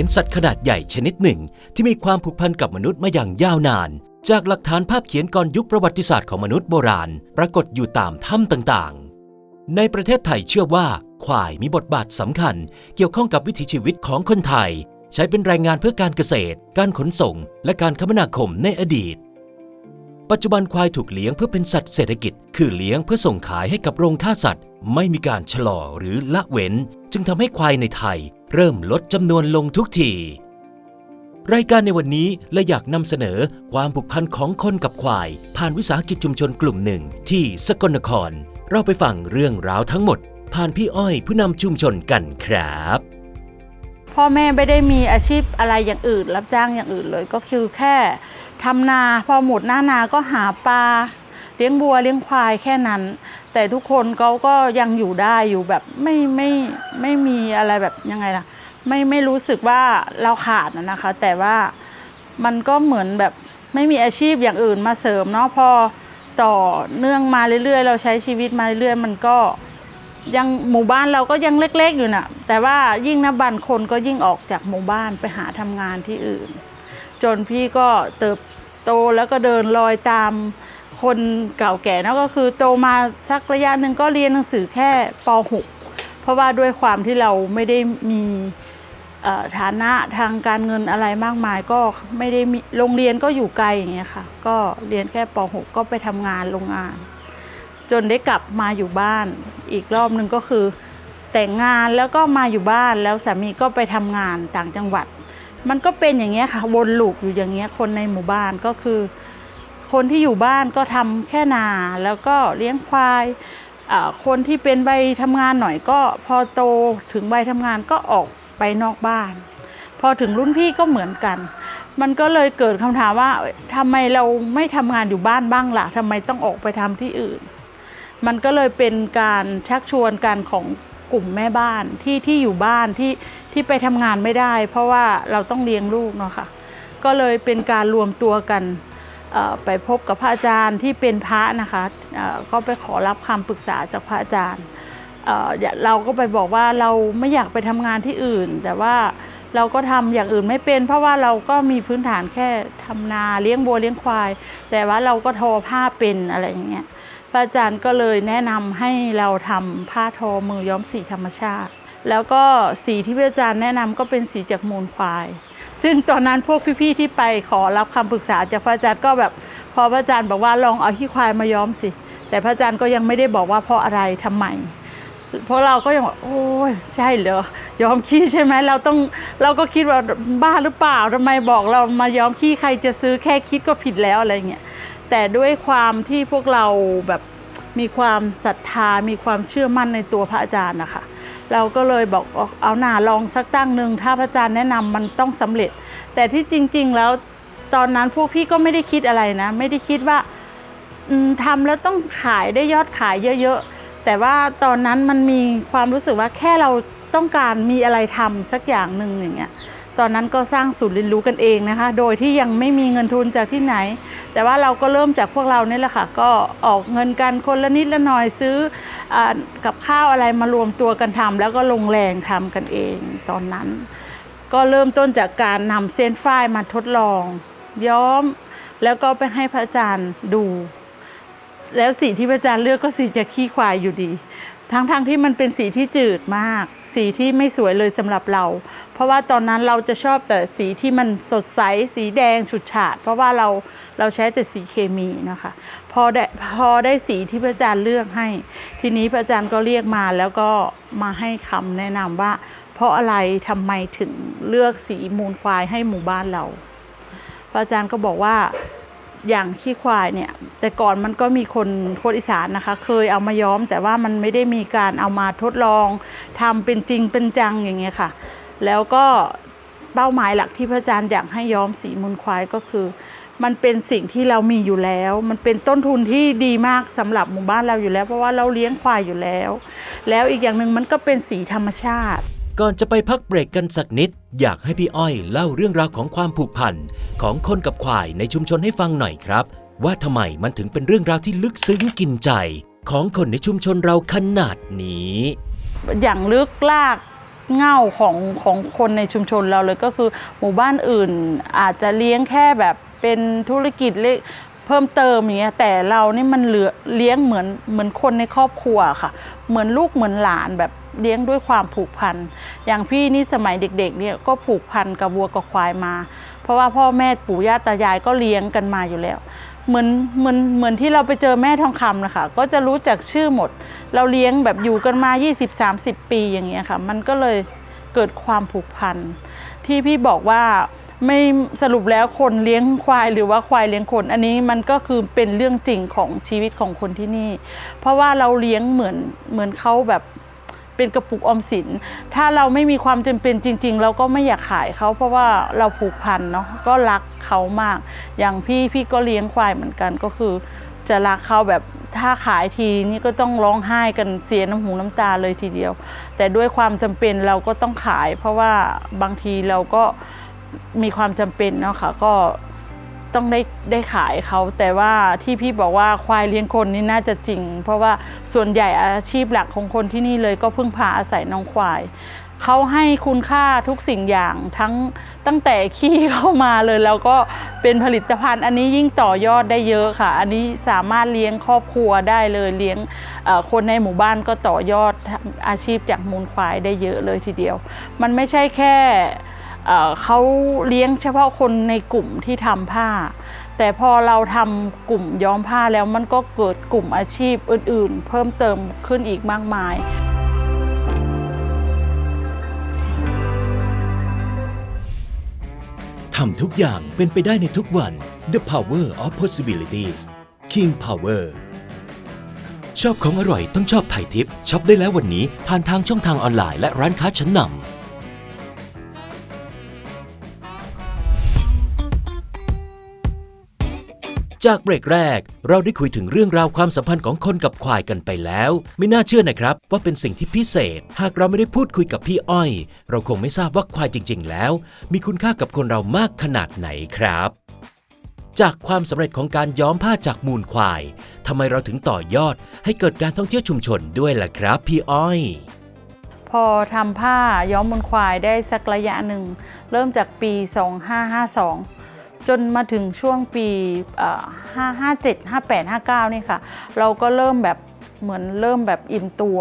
เป็นสัตว์ขนาดใหญ่ชนิดหนึ่ง ที่มีความผูกพันกับมนุษย์มาอย่างยาวนาน จากหลักฐานภาพเขียนก่อนยุคประวัติศาสตร์ของมนุษย์โบราณ ปรากฏอยู่ตามถ้ำต่างๆ ในประเทศไทยเชื่อว่า ควายมีบทบาทสำคัญ เกี่ยวข้องกับวิถีชีวิตของคนไทย ใช้เป็นแรงงานเพื่อการเกษตร การขนส่ง และการคมนาคมในอดีตปัจจุบันควายถูกเลี้ยงเพื่อเป็นสัตว์เศรษฐกิจ คือเลี้ยงเพื่อส่งขายให้กับโรงฆ่าสัตว์ ไม่มีการชะลอหรือละเว้น จึงทำให้ควายในไทยเริ่มลดจำนวนลงทุกที รายการในวันนี้เลยอยากนำเสนอความผูกพันของคนกับควาย ผ่านวิสาหกิจชุมชนกลุ่มหนึ่งที่สกลนคร เราไปฟังเรื่องราวทั้งหมด ผ่านพี่อ้อยผู้นำชุมชนกันครับ พ่อแม่ไม่ได้มีอาชีพอะไรอย่างอื่น รับจ้างอย่างอื่นเลยก็คือแค่ทำนาพอหมดหน้านาก็หาปลาเลี้ยงบัวเลี้ยงควายแค่นั้น แต่ทุกคนเขาก็ยังอยู่ได้อยู่แบบไม่ไม่ไม่มีอะไรแบบยังไงล่ะ ไม่ไม่รู้สึกว่าเราขาดนะนะคะ แต่ว่ามันก็เหมือนแบบไม่มีอาชีพอย่างอื่นมาเสริมเนาะพอต่อเนื่องมาเรื่อยๆ เราใช้ชีวิตมาเรื่อยๆ มันก็ยังหมู่บ้านเราก็ยังเล็กๆอยู่น่ะ แต่ว่ายิ่งนับบันคนก็ยิ่งออกจากหมู่บ้านไปหาทำงานที่อื่น จนพี่ก็เติบโตแล้วก็เดินรอยตาม คนเก่าแก่นะก็คือโตมาสักระยะหนึ่งก็เรียนหนังสือแค่ป .6 เพราะว่าด้วยความที่เราไม่ได้มีฐานะทางการเงินอะไรมากมายก็ไม่ได้มีโรงเรียนก็อยู่ไกลอย่างเงี้ยค่ะ ก็เรียนแค่ป .6 ก็ไปทำงานโรงงาน จนได้กลับมาอยู่บ้าน อีกรอบหนึ่งก็คือ แต่งงานแล้วก็มาอยู่บ้านแล้วสามีก็ไปทำงานต่างจังหวัด มันก็เป็นอย่างเงี้ยค่ะวนลูปอยู่อย่างเงี้ยคนในหมู่บ้านก็คือ คนที่อยู่บ้านก็ทำแค่นาแล้วก็เลี้ยงควายคนที่เป็นใบทำงานหน่อยก็พอโตถึงใบทำงานก็ออกไปนอกบ้าน พอถึงรุ่นพี่ก็เหมือนกัน มันก็เลยเกิดคำถามว่าทำไมเราไม่ทำงานอยู่บ้านบ้างล่ะทำไมต้องออกไปทำที่อื่น มันก็เลยเป็นการชักชวนกันของกลุ่มแม่บ้านที่ที่อยู่บ้านที่ที่ไปทำงานไม่ได้ เพราะว่าเราต้องเลี้ยงลูกเนาะค่ะก็เลยเป็นการรวมตัวกัน ไปพบกับพระอาจารย์ที่เป็นพระนะคะก็ไปขอรับคำปรึกษาจากพระอาจารย์เอ่ออย่าเราก็ไปบอกว่าเราไม่อยากไปทำงานที่อื่น แต่ว่าเราก็ทำอย่างอื่นไม่เป็น เพราะว่าเราก็มีพื้นฐานแค่ทำนาเลี้ยงบัวเลี้ยงควาย แต่ว่าเราก็ทอผ้าเป็นอะไรอย่างเงี้ยพระอาจารย์ก็เลยแนะนำให้เราทำผ้าทอมือย้อมสีธรรมชาติ แล้วก็สีที่พระอาจารย์แนะนำก็เป็นสีจากมูลควาย ซึ่งตอนนั้นพวกพี่ๆที่ไปขอรับคำปรึกษาจากพระอาจารย์ก็แบบพอพระอาจารย์บอกว่าลองเอาขี้ควายมาย้อมสิ แต่พระอาจารย์ก็ยังไม่ได้บอกว่าเพราะอะไรทำไมเพราะเราก็ยังบอกโอ้ยใช่เหรอยอมขี้ใช่ไหมเราต้องเราก็คิดว่าบ้าหรือเปล่าทำไมบอกเรามาย้อมขี้ใครจะซื้อแค่คิดก็ผิดแล้วอะไรเงี้ยแต่ด้วยความที่พวกเราแบบมีความศรัทธามีความเชื่อมั่นในตัวพระอาจารย์นะคะ เราก็เลยบอกเอาหนาลองสักตั้งหนึ่งถ้าพระอาจารย์แนะนำมันต้องสำเร็จ แต่ที่จริง ๆ แล้วตอนนั้นพวกพี่ก็ไม่ได้คิดอะไรนะ ไม่ได้คิดว่าอืมทำแล้วต้องขายได้ยอดขายเยอะๆ แต่ว่าตอนนั้นมันมีความรู้สึกว่าแค่เราต้องการมีอะไรทำสักอย่างหนึ่งอย่างเงี้ย ตอนนั้นก็สร้างศูนย์เรียนรู้กันเองนะคะ โดยที่ยังไม่มีเงินทุนจากที่ไหน แต่ว่าเราก็เริ่มจากพวกเรานี่แหละค่ะ ก็ออกเงินกันคนละนิดละหน่อยซื้ออกับข้าวอะไรมารวมตัวกันทำแล้วก็ลงแรงทำกันเองตอนนั้น ก็เริ่มต้นจากการนำเส้นฝ้ายมาทดลอง ย้อมแล้วก็ไปให้พระอาจารย์ดู แล้วสีที่พระอาจารย์เลือกก็สีจากขี้ควายอยู่ดี ทั้งๆทที่มันเป็นสีที่จืดมาก สีที่ไม่สวยเลยสำหรับเรา เพราะว่าตอนนั้นเราจะชอบแต่สีที่มันสดใสสีแดงฉูดฉาด เพราะว่าเราเราใช้แต่สีเคมีนะคะ พอได้พอได้สีที่พระอาจารย์เลือกให้ ทีนี้พระอาจารย์ก็เรียกมาแล้วก็มาให้คำแนะนำว่า เพราะอะไรทำไมถึงเลือกสีมูลควายให้หมู่บ้านเราพระอาจารย์ก็บอกว่า อย่างขี้ควายเนี่ย แต่ก่อนมันก็มีคนคนอีสานนะคะ เคยเอามาย้อม แต่ว่ามันไม่ได้มีการเอามาทดลองทำเป็นจริงเป็นจังอย่างเงี้ยค่ะ แล้วก็เป้าหมายหลักที่พระอาจารย์อยากให้ย้อมสีมูลควายก็คือ มันเป็นสิ่งที่เรามีอยู่แล้ว มันเป็นต้นทุนที่ดีมากสำหรับหมู่บ้านเราอยู่แล้ว เพราะว่าเราเลี้ยงควายอยู่แล้ว แล้วอีกอย่างหนึ่งมันก็เป็นสีธรรมชาติ ก่อนจะไปพักเบรกกันสักนิด อยากให้พี่อ้อยเล่าเรื่องราวของความผูกพันของคนกับควายในชุมชนให้ฟังหน่อยครับ ว่าทำไมมันถึงเป็นเรื่องราวที่ลึกซึ้งกินใจ ของคนในชุมชนเราขนาดนี้ อย่างลึกลากเง่าของของคนในชุมชนเราเลยก็คือ หมู่บ้านอื่นอาจจะเลี้ยงแค่แบบเป็นธุรกิจเล็ก พิ่มเติมอย่างเงี้ยแต่เรานี่มันเหลือเลี้ยงเหมือนเหมือนคนในครอบครัวค่ะ เหมือนลูกเหมือนหลานแบบเลี้ยงด้วยความผูกพันอย่างพี่นี่สมัยเด็กๆเนี่ยก็ผูกพันกับวัวกับควายมา เพราะว่าพ่อแม่ปู่ย่าตายายก็เลี้ยงกันมาอยู่แล้ว เหมือนเหมือนเหมือนที่เราไปเจอแม่ทองคำนะคะก็จะรู้จักชื่อหมด เราเลี้ยงแบบอยู่กันมา 20-30 ปีอย่างเงี้ยค่ะ มันก็เลยเกิดความผูกพันที่พี่บอกว่า ไม่สรุปแล้วคนเลี้ยงควายหรือว่าควายเลี้ยงคน อันนี้มันก็คือเป็นเรื่องจริงของชีวิตของคนที่นี่ เพราะว่าเราเลี้ยงเหมือนเหมือนเขาแบบเป็นกระปุกออมสิน ถ้าเราไม่มีความจำเป็นจริง ๆ เราก็ไม่อยากขายเขาเพราะว่าเราผูกพันเนาะก็รักเขามาก อย่างพี่พี่ก็เลี้ยงควายเหมือนกันก็คือ จะรักเขาแบบถ้าขายทีนี่ก็ต้องร้องไห้กันเสียน้ำหูน้ำตาเลยทีเดียว แต่ด้วยความจำเป็นเราก็ต้องขาย เพราะว่าบางทีเราก็ มีความจำเป็นเนาะค่ะก็ต้องได้ได้ขายเขาแต่ว่าที่พี่บอกว่าควายเลี้ยงคนนี่น่าจะจริง เพราะว่าส่วนใหญ่อาชีพหลักของคนที่นี่เลยก็พึ่งพาอาศัยน้องควายเขาให้คุณค่าทุกสิ่งอย่างทั้งตั้งแต่ขี้เข้ามาเลย แล้วก็เป็นผลิตภัณฑ์อันนี้ยิ่งต่อยอดได้เยอะค่ะ อันนี้สามารถเลี้ยงครอบครัวได้เลยเลี้ยงคนในหมู่บ้านก็ต่อยอดอาชีพจากมูลควายได้เยอะเลยทีเดียว มันไม่ใช่แค่ เขาเลี้ยงเฉพาะคนในกลุ่มที่ทำผ้า แต่พอเราทำกลุ่มย้อมผ้าแล้วมันก็เกิดกลุ่มอาชีพอื่นๆ เพิ่มเติมขึ้นอีกมากมายทำทุกอย่างเป็นไปได้ในทุกวัน The Power of Possibilities King Power ชอบของอร่อยต้องชอบไทยทิปช็อปได้แล้ววันนี้ผ่านทางช่องทางออนไลน์และร้านค้าชั้นนำ จากเบรกแรก เราได้คุยถึงเรื่องราวความสัมพันธ์ของคนกับควายกันไปแล้ว ไม่น่าเชื่อนะครับ ว่าเป็นสิ่งที่พิเศษ หากเราไม่ได้พูดคุยกับพี่อ้อย เราคงไม่ทราบว่าควายจริง ๆ แล้ว มีคุณค่ากับคนเรามากขนาดไหนครับ จากความสำเร็จของการย้อมผ้าจากมูลควายทำไมเราถึงต่อยอด ให้เกิดการท่องเที่ยวชุมชนด้วยล่ะครับ พี่อ้อย พอทำผ้าย้อมบนควายได้สักระยะหนึ่ง เริ่มจากปี 2552 จนมาถึงช่วงปีเอ่อ557 58 59 นี่ค่ะ เราก็เริ่มแบบเหมือนเริ่มแบบอิ่มตัว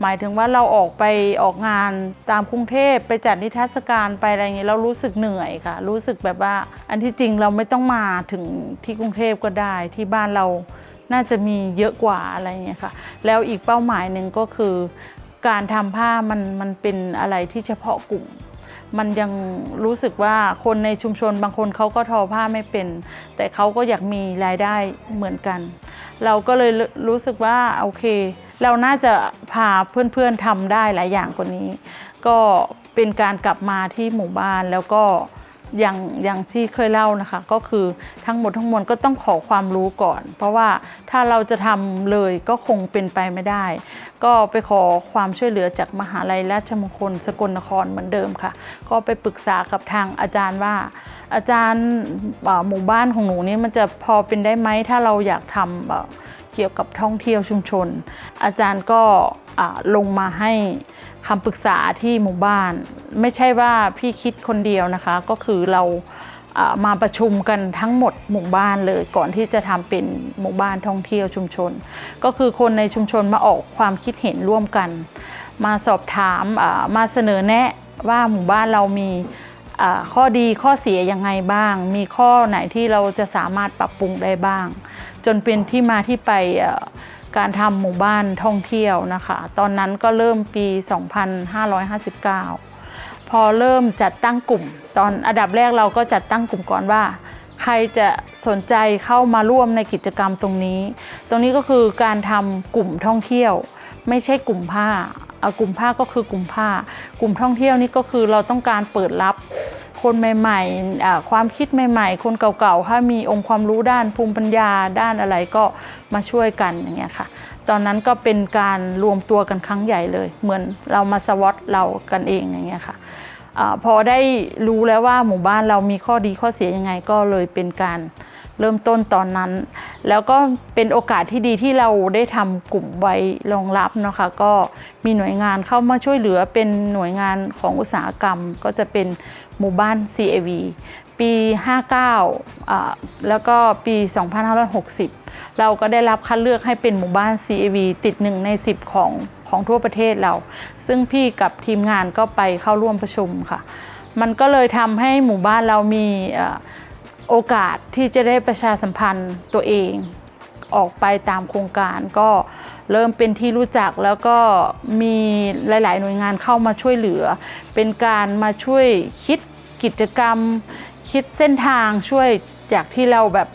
หมายถึงว่าเราออกไปออกงานตามกรุงเทพไปจัดนิทรรศการไปอะไรเงี้ยเรารู้สึกเหนื่อยค่ะ รู้สึกแบบว่า อันที่จริงเราไม่ต้องมาถึงที่กรุงเทพก็ได้ที่บ้านเราน่าจะมีเยอะกว่าอะไรเงี้ยค่ะ แล้วอีกเป้าหมายหนึ่งก็คือ การทำผ้ามันมันเป็นอะไรที่เฉพาะกลุ่ม มันยังรู้สึกว่าคนในชุมชนบางคนเขาก็ทอผ้าไม่เป็น แต่เขาก็อยากมีรายได้เหมือนกัน เราก็เลยรู้สึกว่าโอเค เราน่าจะพาเพื่อนๆทำได้หลายอย่างกว่านี้ ก็เป็นการกลับมาที่หมู่บ้านแล้วก็ อย่างอย่างที่เคยเล่านะคะ ก็คือทั้งหมดทั้งมวลก็ต้องขอความรู้ก่อน เพราะว่าถ้าเราจะทำเลยก็คงเป็นไปไม่ได้ ก็ไปขอความช่วยเหลือจากมหาลัยราชมงคลสกลนครเหมือนเดิมค่ะ ก็ไปปรึกษากับทางอาจารย์ว่า อาจารย์หมู่บ้านของหนูนี่มันจะพอเป็นได้ไหมถ้าเราอยากทำ เกี่ยวกับท่องเที่ยวชุมชน อาจารย์ก็ลงมาให้คำปรึกษาที่หมู่บ้าน ไม่ใช่ว่าพี่คิดคนเดียวนะคะ ก็คือเรามาประชุมกันทั้งหมดหมู่บ้านเลยก่อนที่จะทำเป็นหมู่บ้านท่องเที่ยวชุมชน ก็คือคนในชุมชนมาออกความคิดเห็นร่วมกัน มาสอบถามมาเสนอแนะว่าหมู่บ้านเรามีข้อดีข้อเสียยังไงบ้าง มีข้อไหนที่เราจะสามารถปรับปรุงได้บ้าง จนเป็นที่มาที่ไปการทำหมู่บ้านท่องเที่ยวนะคะ ตอนนั้นก็เริ่มปี 2559 พอเริ่มจัดตั้งกลุ่ม ตอนอันดับแรกเราก็จัดตั้งกลุ่มก่อนว่า ใครจะสนใจเข้ามาร่วมในกิจกรรมตรงนี้ ตรงนี้ก็คือการทำกลุ่มท่องเที่ยว ไม่ใช่กลุ่มผ้า กลุ่มผ้าก็คือกลุ่มผ้า กลุ่มท่องเที่ยวนี่ก็คือเราต้องการเปิดรับคนใหม่ๆ ความคิดใหม่ ๆ คนเก่าๆ ถ้ามีองค์ความรู้ด้านภูมิปัญญาด้านอะไรก็มาช่วยกันอย่างเงี้ยค่ะ ตอนนั้นก็เป็นการรวมตัวกันครั้งใหญ่เลย เหมือนเรามาสวอตเรากันเองอย่างเงี้ยค่ะอพอได้รู้แล้วว่าหมู่บ้านเรามีข้อดีข้อเสียยังไงก็เลยเป็นการ เริ่มต้นตอนนั้น แล้วก็เป็นโอกาสที่ดีที่เราได้ทำกลุ่มไว้รองรับนะคะก็มีหน่วยงานเข้ามาช่วยเหลือเป็นหน่วยงานของอุตสาหกรรม ก็จะเป็นหมู่บ้าน CAV ปี 59อ่าแล้วก็ปี 2560 เราก็ได้รับคัดเลือกให้เป็นหมู่บ้าน CAV ติดหนึ่งใน 10 ของของทั่วประเทศเรา ซึ่งพี่กับทีมงานก็ไปเข้าร่วมประชุมค่ะ มันก็เลยทำให้หมู่บ้านเรามีอ โอกาสที่จะได้ประชาสัมพันธ์ตัวเองออกไปตามโครงการก็เริ่มเป็นที่รู้จักแล้วก็มีหลาย ๆ หน่วยงานเข้ามาช่วยเหลือ เป็นการมาช่วยคิดกิจกรรม คิดเส้นทางช่วยจากที่เราแบบ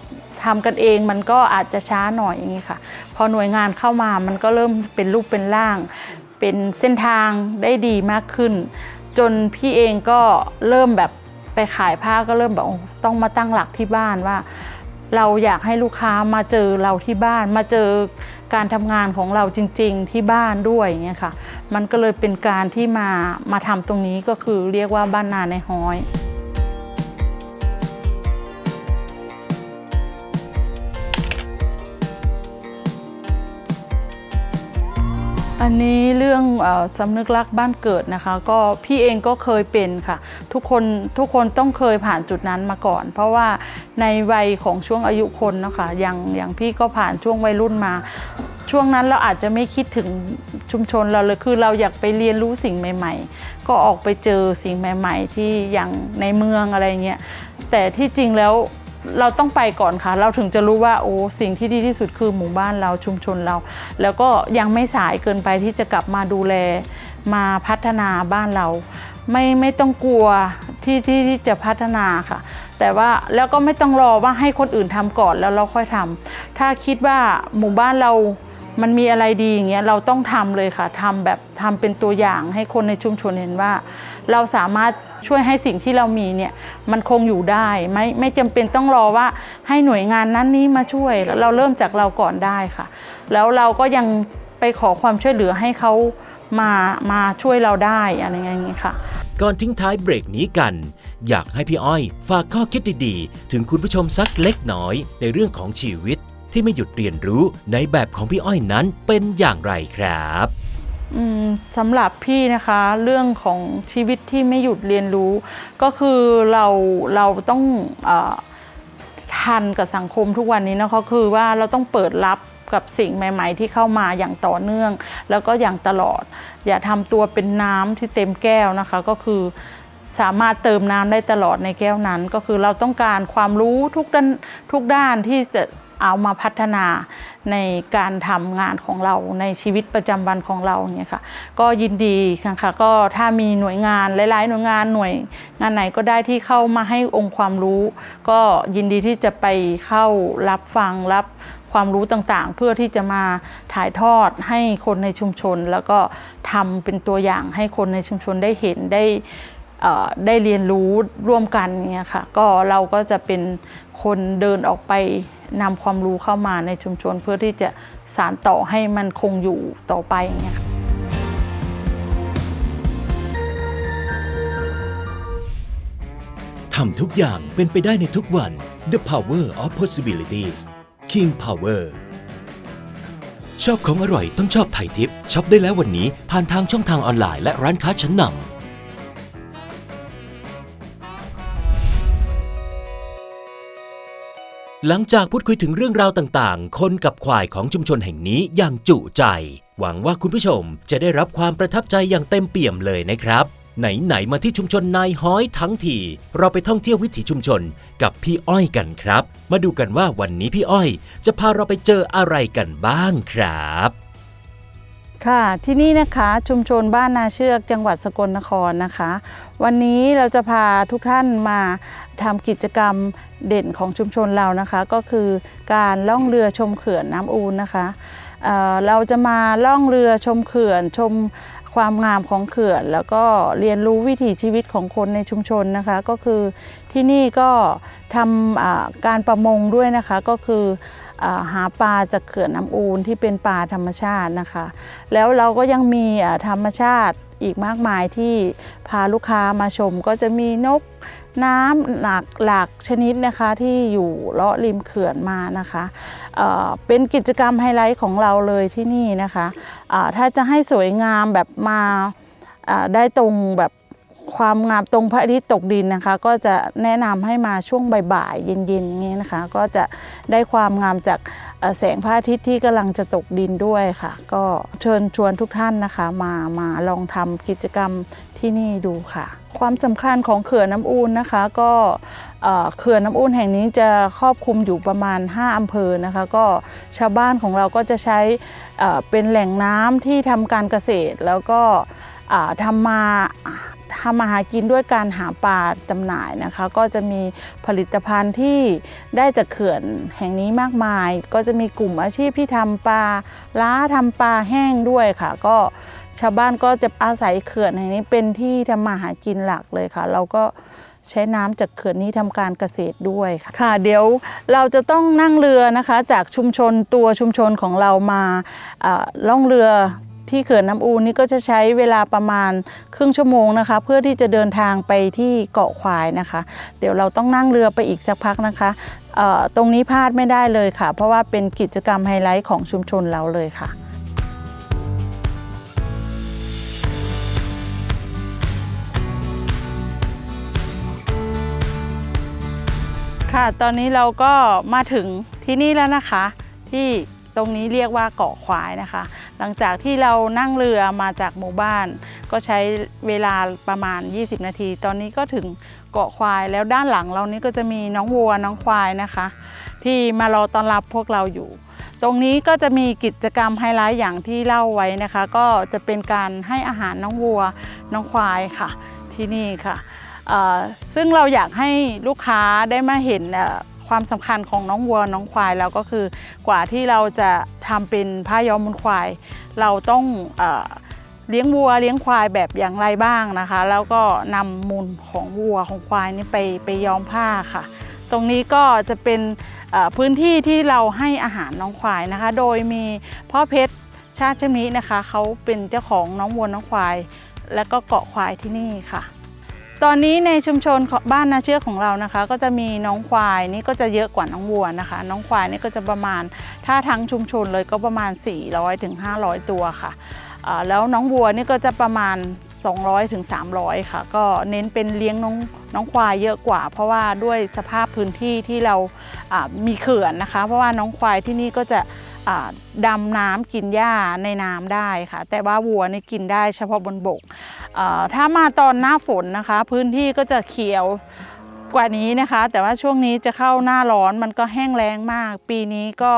ทำกันเองมันก็อาจจะช้าหน่อยอย่างนี้ค่ะ พอหน่วยงานเข้ามามันก็เริ่มเป็นรูปเป็นร่าง เป็นเส้นทางได้ดีมากขึ้น จนพี่เองก็เริ่มแบบไปขายผ้าก็เริ่มแบบ ต้องมาตั้งหลักที่บ้านว่า เราอยากให้ลูกค้ามาเจอเราที่บ้าน มาเจอการทำงานของเราจริง ๆ ที่บ้านด้วยอย่างเงี้ยค่ะ มันก็เลยเป็นการที่มามาทำตรงนี้ก็คือเรียกว่าบ้านนาในห้อย อันนี้เรื่องอสำนึกรักบ้านเกิดนะคะ ก็พี่เองก็เคยเป็นค่ะ ทุกคนทุกคนต้องเคยผ่านจุดนั้นมาก่อน เพราะว่าในวัยของช่วงอายุคนนะคะอย่างอย่างพี่ก็ผ่านช่วงวัยรุ่นมา ช่วงนั้นเราอาจจะไม่คิดถึงชุมชนเราเลยคือเราอยากไปเรียนรู้สิ่งใหม่ ๆ ก็ออกไปเจอสิ่งใหม่ ๆ ที่อย่างในเมืองอะไรเงี้ยแต่ที่จริงแล้ว เราต้องไปก่อนค่ะ เราถึงจะรู้ว่าโอ้สิ่งที่ดีที่สุดคือหมู่บ้านเราชุมชนเรา แล้วก็ยังไม่สายเกินไปที่จะกลับมาดูแล มาพัฒนาบ้านเรา ไม่ไม่ต้องกลัวที่ที่ที่จะพัฒนาค่ะ แต่ว่าแล้วก็ไม่ต้องรอว่าให้คนอื่นทำก่อนแล้วเราค่อยทำถ้าคิดว่าหมู่บ้านเรา มันมีอะไรดีอย่างเงี้ยเราต้องทำเลยค่ะทำแบบทำเป็นตัวอย่างให้คนในชุมชนเห็นว่า เราสามารถช่วยให้สิ่งที่เรามีเนี่ยมันคงอยู่ได้ไม่ไม่จำเป็นต้องรอว่าให้หน่วยงานนั้นนี้มาช่วยเราเริ่มจากเราก่อนได้ค่ะ แล้วเราก็ยังไปขอความช่วยเหลือให้เขามามาช่วยเราได้อะไรอย่างเงี้ยค่ะก่อนทิ้งท้ายเบรกนี้กัน อยากให้พี่อ้อย ฝากข้อคิดดีๆ ถึงคุณผู้ชมสักเล็กน้อยในเรื่องของชีวิต ที่ไม่หยุดเรียนรู้ในแบบของพี่อ้อยนั้นเป็นอย่างไรครับอืมสำหรับพี่นะคะเรื่องของชีวิตที่ไม่หยุดเรียนรู้ ก็คือเราเราต้องออทันกับสังคมทุกวันนี้นะคะคือว่าเราต้องเปิดรับกับสิ่งใหม่ ๆ ที่เข้ามาอย่างต่อเนื่อง แล้วก็อย่างตลอด อย่าทำตัวเป็นน้ำที่เต็มแก้วนะคะก็คือสามารถเติมน้ำได้ตลอดในแก้วนั้น ก็คือเราต้องการความรู้ทุกด้านทุกด้านที่จะ เอามาพัฒนาในการทำงานของเราในชีวิตประจำวันของเราเนี่ยค่ะ ก็ยินดีค่ะก็ถ้ามีหน่วยงานหลายๆหน่วยงานหน่วยงานไหนก็ได้ที่เข้ามาให้องค์ความรู้ ก็ยินดีที่จะไปเข้ารับฟังรับความรู้ต่างๆ เพื่อที่จะมาถ่ายทอดให้คนในชุมชน แล้วก็ทำเป็นตัวอย่างให้คนในชุมชนได้เห็นได้ได้เรียนรู้ร่วมกันเนี่ยค่ะ ก็เราก็จะเป็น คนเดินออกไปนำความรู้เข้ามาในชุมชน เพื่อที่จะสานต่อให้มันคงอยู่ต่อไปอย่างเงี้ยทำทุกอย่างเป็นไปได้ในทุกวัน The Power of Possibilities King Power ชอบของอร่อยต้องชอบไทยทิปช็อปได้แล้ววันนี้ผ่านทางช่องทางออนไลน์และร้านค้าชั้นนำ หลังจากพูดคุยถึงเรื่องราวต่างๆ คนกับควายของชุมชนแห่งนี้อย่างจุใจ หวังว่าคุณผู้ชมจะได้รับความประทับใจอย่างเต็มเปี่ยมเลยนะครับ ไหนๆมาที่ชุมชนนายห้อยทั้งที เราไปท่องเที่ยววิถีชุมชนกับพี่อ้อยกันครับ มาดูกันว่าวันนี้พี่อ้อย จะพาเราไปเจออะไรกันบ้างครับ ค่ะที่นี่นะคะชุมชนบ้านนาเชือกจังหวัดสกลนครนะคะ วันนี้เราจะพาทุกท่านมาทำกิจกรรมเด่นของชุมชนเรานะคะ ก็คือการล่องเรือชมเขื่อนน้ำอูนนะคะเเราจะมาล่องเรือชมเขื่อนชมความงามของเขื่อน แล้วก็เรียนรู้วิถีชีวิตของคนในชุมชนนะคะ ก็คือที่นี่ก็ทำการประมงด้วยนะคะก็คือ หาปลาจากเขื่อนน้ำอูนที่เป็นปลาธรรมชาตินะคะ แล้วเราก็ยังมีธรรมชาติอีกมากมายที่พาลูกค้ามาชมก็จะมีนกน้ำหลากหลากชนิดนะคะที่อยู่เลาะริมเขื่อนมานะคะเเป็นกิจกรรมไฮไลท์ของเราเลยที่นี่นะคะถ้าจะให้สวยงามแบบมาาได้ตรงแบบ ความงามตรงพระอาทิตย์ตกดินนะคะ ก็จะแนะนำให้มาช่วงบ่ายๆเย็นๆอย่างนี้นะคะ ก็จะได้ความงามจากแสงพระอาทิตย์ที่กำลังจะตกดินด้วยค่ะ ก็เชิญชวนทุกท่านนะคะ มามาลองทำกิจกรรมที่นี่ดูค่ะ ความสำคัญของเขื่อนน้ำอูนนะคะ ก็เขื่อนน้ำอูนแห่งนี้จะครอบคลุมอยู่ประมาณ 5อำเภอนะคะ ก็ชาวบ้านของเราก็จะใช้เป็นแหล่งน้ำที่ทำการเกษตร แล้วก็ทำมา ทำมาหากินด้วยการหาปลาจำหน่ายนะคะ ก็จะมีผลิตภัณฑ์ที่ได้จากเขื่อนแห่งนี้มากมาย ก็จะมีกลุ่มอาชีพที่ทำปลาล้าทำปลาแห้งด้วยค่ะ ก็ชาวบ้านก็จะอาศัยเขื่อนแห่งนี้เป็นที่ทำมาหากินหลักเลยค่ะ เราก็ใช้น้ำจากเขื่อนนี้ทำการเกษตรด้วยค่ะค่ะ เดี๋ยวเราจะต้องนั่งเรือนะคะ จากชุมชนตัวชุมชนของเรามาล่องเรือ ที่เขื่อนน้ำอูนนี่ก็จะใช้เวลาประมาณครึ่งชั่วโมงนะคะ เพื่อที่จะเดินทางไปที่เกาะควายนะคะ เดี๋ยวเราต้องนั่งเรือไปอีกสักพักนะคะตรงนี้พลาดไม่ได้เลยค่ะ เพราะว่าเป็นกิจกรรมไฮไลท์ของชุมชนเราเลยค่ะค่ะ ตอนนี้เราก็มาถึงที่นี่แล้วนะคะ ที่ ตรงนี้เรียกว่าเกาะควายนะคะ หลังจากที่เรานั่งเรือมาจากหมู่บ้าน ก็ใช้เวลาประมาณ 20 นาที ตอนนี้ก็ถึงเกาะควาย แล้วด้านหลังเรานี้ก็จะมีน้องวัวน้องควายนะคะ ที่มารอต้อนรับพวกเราอยู่ ตรงนี้ก็จะมีกิจกรรมไฮไลท์อย่างที่เล่าไว้นะคะ ก็จะเป็นการให้อาหารน้องวัวน้องควายค่ะ ที่นี่ค่ะซึ่งเราอยากให้ลูกค้าได้มาเห็น ความสำคัญของน้องวัวน้องควายแล้วก็คือกว่าที่เราจะทำเป็นผ้าย้อมบนควาย เราต้องเอเลี้ยงวัวเลี้ยงควายแบบอย่างไรบ้างนะคะ แล้วก็นำมูลของวัวของควายนี่ไปไปย้อมผ้าค่ะ ตรงนี้ก็จะเป็นพื้นที่ที่เราให้อาหารน้องควายนะคะ โดยมีพ่อเพชรชาติชมินะคะเขาเป็นเจ้าของน้องวัวน้องควาย และก็เกาะควายที่นี่ค่ะ ตอนนี้ในชุมชนบ้านนาเชือกของเรานะคะ ก็จะมีน้องควายนี่ก็จะเยอะกว่าน้องวัวนะคะ น้องควายนี่ก็จะประมาณ ถ้าทั้งชุมชนเลยก็ประมาณ 400ถึง500 ตัวค่ะแล้วน้องวัวนี่ก็จะประมาณ 200ถึง300 ค่ะ ก็เน้นเป็นเลี้ยงน้องน้องควายเยอะกว่า เพราะว่าด้วยสภาพพื้นที่ที่เรามีเขื่อนนะคะ เพราะว่าน้องควายที่นี่ก็จะ ดำน้ำกินหญ้าในน้ำได้ค่ะ แต่ว่าวัวนี่กินได้เฉพาะบนบก ถ้ามาตอนหน้าฝนนะคะ พื้นที่ก็จะเขียว กว่านี้นะคะ แต่ว่าช่วงนี้จะเข้าหน้าร้อนมันก็แห้งแล้งมาก ปีนี้ก็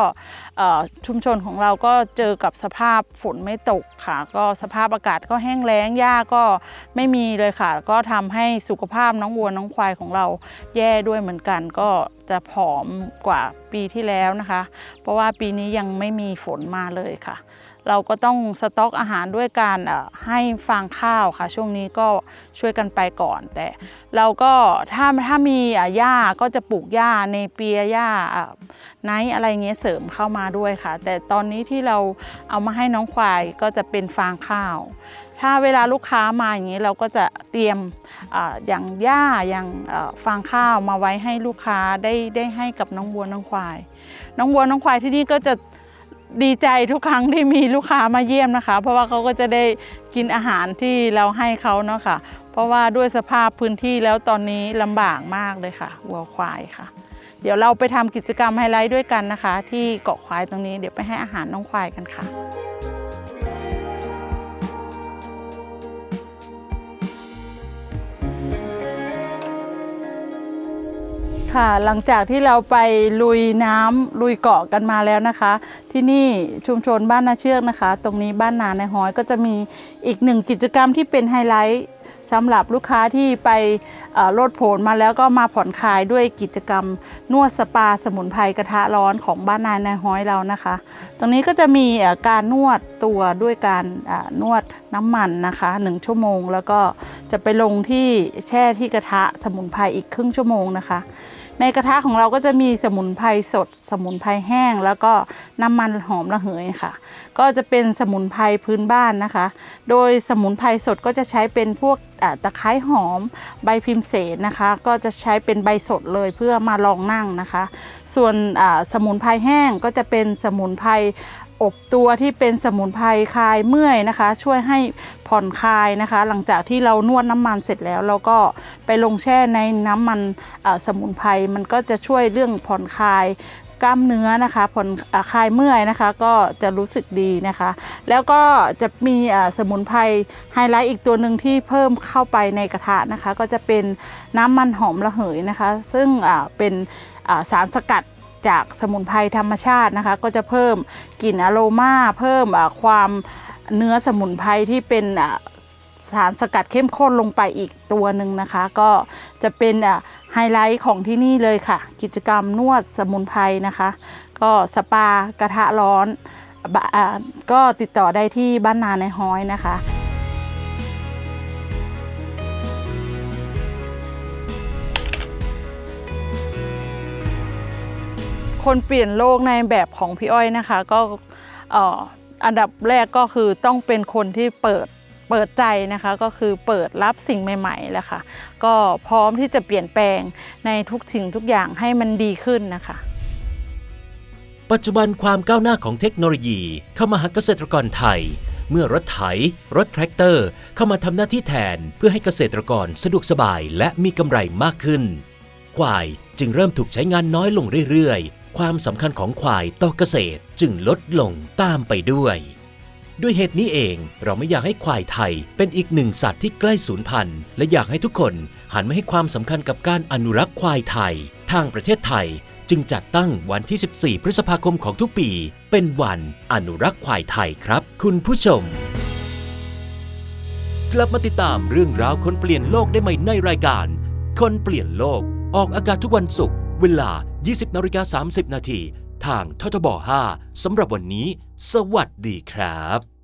ชุมชนของเราก็เจอกับสภาพฝนไม่ตกค่ะ ก็สภาพอากาศก็แห้งแล้งหญ้าก็ไม่มีเลยค่ะ ก็ทำให้สุขภาพน้องวัวน้องควายของเราแย่ด้วยเหมือนกัน ก็จะผอมกว่าปีที่แล้วนะคะ เพราะว่าปีนี้ยังไม่มีฝนมาเลยค่ะ เราก็ต้องสต็อกอาหารด้วยการให้ฟางข้าวค่ะ ช่วงนี้ก็ช่วยกันไปก่อน แต่เราก็ถ้าถ้ามีอะหญ้าก็จะปลูกหญ้าในเปียหญ้าไนอะไรเงี้ยเสริมเข้ามาด้วยค่ะ แต่ตอนนี้ที่เราเอามาให้น้องควายก็จะเป็นฟางข้าว ถ้าเวลาลูกค้ามาอย่างนี้เราก็จะเตรียมออย่างหญ้าอย่างฟางข้าวมาไว้ให้ลูกค้าได้ได้ให้กับน้องวัวน้องควาย น้องวัวน้องควายที่นี่ก็จะ ดีใจทุกครั้งที่มีลูกค้ามาเยี่ยมนะคะ เพราะว่าเขาก็จะได้กินอาหารที่เราให้เขาเนาะค่ะ เพราะว่าด้วยสภาพพื้นที่แล้วตอนนี้ลำบากมากเลยค่ะวัวควายค่ะ เดี๋ยวเราไปทำกิจกรรมไฮไลท์ด้วยกันนะคะ ที่เกาะควายตรงนี้เดี๋ยวไปให้อาหารน้องควายกันค่ะ ค่ะ หลังจากที่เราไปลุยน้ำลุยเกาะกันมาแล้วนะคะ ที่นี่ชุมชนบ้านนาเชือกนะคะ ตรงนี้บ้านนาในห้อยก็จะมีอีกหนึ่งกิจกรรมที่เป็นไฮไลท์สำหรับลูกค้าที่ไปโลดโผนมาแล้วก็มาผ่อนคลายด้วยกิจกรรมนวดสปาสมุนไพรกระทะร้อนของบ้านนายในห้อยเรานะคะ ตรงนี้ก็จะมีการนวดตัวด้วยการนวดน้ำมันนะคะหนึ่งชั่วโมง แล้วก็จะไปลงที่แช่ที่กระทะสมุนไพรอีกครึ่งชั่วโมงนะคะ ในกระทะของเราก็จะมีสมุนไพรสด สมุนไพรแห้ง แล้วก็น้ำมันหอมระเหยค่ะ ก็จะเป็นสมุนไพรพื้นบ้านนะคะ โดยสมุนไพรสดก็จะใช้เป็นพวกตะไคร้หอม ใบพิมเสนนะคะ ก็จะใช้เป็นใบสดเลยเพื่อมาลองนั่งนะคะ ส่วนสมุนไพรแห้งก็จะเป็นสมุนไพร อบตัวที่เป็นสมุนไพรคลายเมื่อยนะคะ ช่วยให้ผ่อนคลายนะคะ หลังจากที่เรานวดน้ำมันเสร็จแล้ว เราก็ไปลงแช่ในน้ำมันสมุนไพรมันก็จะช่วยเรื่องผ่อนคลายกล้ามเนื้อนะคะผ่อนคลายเมื่อยนะคะ ก็จะรู้สึกดีนะคะ แล้วก็จะมีสมุนไพรไฮไลท์อีกตัวหนึ่งที่เพิ่มเข้าไปในกระทะนะคะ ก็จะเป็นน้ำมันหอมระเหยนะคะ ซึ่งเป็นสารสกัด จากสมุนไพรธรรมชาตินะคะ ก็จะเพิ่มกลิ่นอโรมาเพิ่มความเนื้อสมุนไพรที่เป็นสารสกัดเข้มข้นลงไปอีกตัวหนึ่งนะคะ ก็จะเป็นไฮไลท์ของที่นี่เลยค่ะ กิจกรรมนวดสมุนไพรนะคะ ก็สปากระทะร้อนก็ติดต่อได้ที่บ้านนาในห้อยนะคะ คนเปลี่ยนโลกในแบบของพี่อ้อยนะคะ ก็อ่ออันดับแรกก็คือต้องเป็นคนที่เปิดเปิดใจนะคะก็คือเปิดรับสิ่งใหม่ๆแหละค่ะก็พร้อมที่จะเปลี่ยนแปลงในทุกสิ่งทุกอย่างให้มันดีขึ้นนะคะ ปัจจุบันความก้าวหน้าของเทคโนโลยี เข้ามาหาเกษตรกรไทย เมื่อรถไถ รถแทรกเตอร์ เข้ามาทำหน้าที่แทนเพื่อให้เกษตรกรสะดวกสบายและมีกำไรมากขึ้น ควายจึงเริ่มถูกใช้งานน้อยลงเรื่อยๆ ความสำคัญของควายต่อเกษตรจึงลดลงตามไปด้วย ด้วยเหตุนี้เองเราไม่อยากให้ควายไทยเป็นอีกหนึ่งสัตว์ที่ใกล้สูญพันธุ์และอยากให้ทุกคนหันมาให้ความสำคัญกับการอนุรักษ์ควายไทย ทางประเทศไทยจึงจัดตั้งวันที่ 14 พฤษภาคมของทุกปี เป็นวันอนุรักษ์ควายไทยครับ คุณผู้ชม กลับมาติดตามเรื่องราวคนเปลี่ยนโลกได้ใหม่ในรายการ คนเปลี่ยนโลกออกอากาศทุกวันศุกร์เวลา 20นาฬิกา30 นาที ทางททบ 5สำหรับวันนี้ สวัสดีครับ